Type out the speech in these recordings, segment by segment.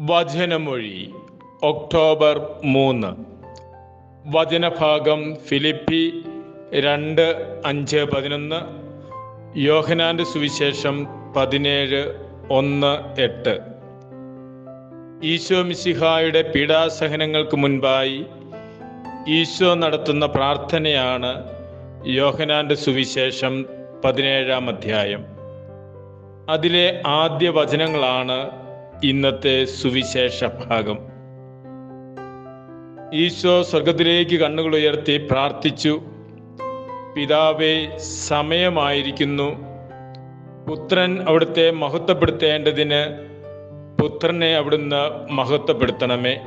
വചനമൊഴി October മൂന്ന്. വചനഭാഗം Philippi രണ്ട് അഞ്ച് പതിനൊന്ന്. യോഹനാന്റെ സുവിശേഷം പതിനേഴ് ഒന്ന് എട്ട്. ഈശോ മിസിഹായുടെ പീഡാസഹനങ്ങൾക്ക് മുൻപായി ഈശോ നടത്തുന്ന പ്രാർത്ഥനയാണ് യോഹനാന്റെ സുവിശേഷം പതിനേഴാം അധ്യായം. അതിലെ ആദ്യ വചനങ്ങളാണ് ഇന്നത്തെ സുവിശേഷ ഭാഗം. ഈശോ സ്വർഗത്തിലേക്ക് കണ്ണുകൾ ഉയർത്തി പ്രാർത്ഥിച്ചു. പിതാവേ സമയമായിരിക്കുന്നു. പുത്രൻ അവിടുത്തെ മഹത്വപ്പെടുത്തേണ്ടതിന് പുത്രനെ അവിടുന്ന് മഹത്വപ്പെടുത്തണമേ.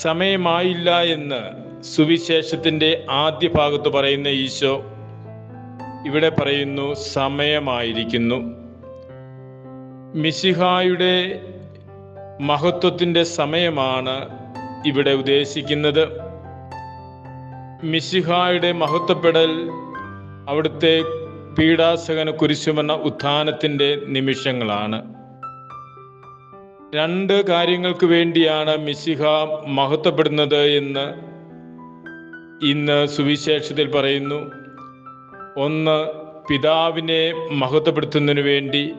സമയമായില്ല എന്ന് സുവിശേഷത്തിന്റെ ആദ്യ ഭാഗത്ത് പറയുന്ന ഈശോ ഇവിടെ പറയുന്നു സമയമായിരിക്കുന്നു. മിശിഹായുടെ മഹത്വത്തിന്റെ സമയമാണ് ഇവിടെ ഉദ്ദേശിക്കുന്നത്. മിശിഹായുടെ മഹത്വപ്പെടൽ അവിടുത്തെ പീഡാസകന കുരിശുമെന്ന ഉത്ഥാനത്തിന്റെ നിമിഷങ്ങളാണ്. രണ്ട് കാര്യങ്ങൾക്ക് വേണ്ടിയാണ് മിശിഹ മഹത്വപ്പെടുന്നത് എന്ന് ഇന്ന് സുവിശേഷത്തിൽ പറയുന്നു. ഒന്ന് പിതാവിനെ മഹത്വപ്പെടുത്തുന്നതിന് വേണ്ടി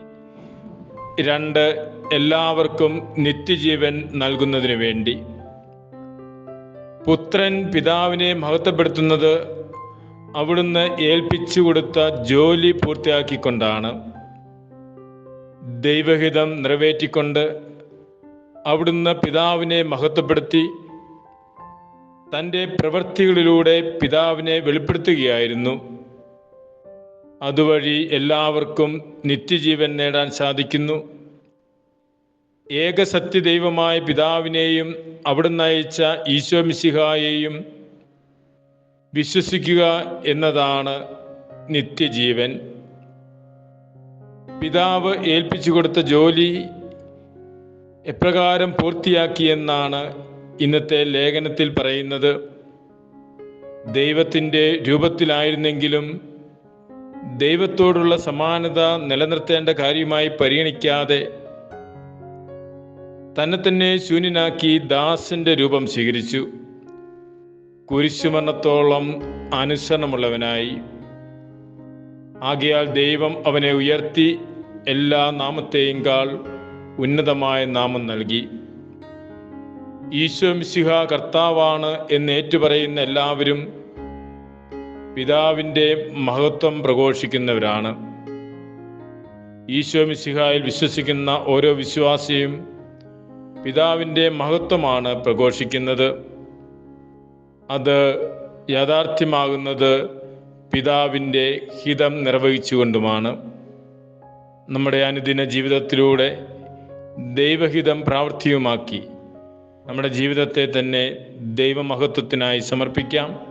രണ്ട് എല്ലാവർക്കും നിത്യജീവൻ നൽകുന്നതിനു വേണ്ടി. പുത്രൻ പിതാവിനെ മഹത്വപ്പെടുത്തുന്നത് അവിടുന്ന് ഏൽപ്പിച്ചു കൊടുത്ത ജോലി പൂർത്തിയാക്കിക്കൊണ്ടാണ്. ദൈവഹിതം നിറവേറ്റിക്കൊണ്ട് അവിടുന്ന് പിതാവിനെ മഹത്വപ്പെടുത്തി തന്റെ പ്രവൃത്തികളിലൂടെ പിതാവിനെ വെളിപ്പെടുത്തുകയായിരുന്നു. അതുവഴി എല്ലാവർക്കും നിത്യജീവൻ നേടാൻ സാധിക്കുന്നു. ഏകസത്യ ദൈവമായ പിതാവിനെയും അവിടുന്ന് അയച്ച ഈശോ മിശിഹായെയും വിശ്വസിക്കുക എന്നതാണ് നിത്യജീവൻ. പിതാവ് ഏൽപ്പിച്ചു കൊടുത്ത ജോലി എപ്രകാരം പൂർത്തിയാക്കിയെന്നാണ് ഇന്നത്തെ ലേഖനത്തിൽ പറയുന്നത്. ദൈവത്തിന്റെ രൂപത്തിലായിരുന്നെങ്കിലും ദൈവത്തോടുള്ള സമാനത നിലനിർത്തേണ്ട കാര്യമായി പരിഗണിക്കാതെ തന്നെ തന്നെ ശൂന്യനാക്കി ദാസന്റെ രൂപം സ്വീകരിച്ചു. കുരിശുമരണത്തോളം അനുസരണമുള്ളവനായി. ആകയാൽ ദൈവം അവനെ ഉയർത്തി എല്ലാ നാമത്തെയും കാൾ ഉന്നതമായ നാമം നൽകി. ഈശോ മിശിഹ കർത്താവാണ് എന്ന് ഏറ്റുപറയുന്ന എല്ലാവരും പിതാവിന്റെ മഹത്വം പ്രഘോഷിക്കുന്നവരാണ്. ഈശോ മിശിഹായിൽ വിശ്വസിക്കുന്ന ഓരോ വിശ്വാസിയും പിതാവിന്റെ മഹത്വമാണ് പ്രഘോഷിക്കുന്നത്. അത് യാഥാർത്ഥ്യമാകുന്നത് പിതാവിന്റെ ഹിതം നിർവഹിച്ചുകൊണ്ടുമാണ്. നമ്മുടെ അനുദിന ജീവിതത്തിലൂടെ ദൈവഹിതം പ്രാവർത്തികമാക്കി നമ്മുടെ ജീവിതത്തെ തന്നെ ദൈവമഹത്വത്തിനായി സമർപ്പിക്കാം.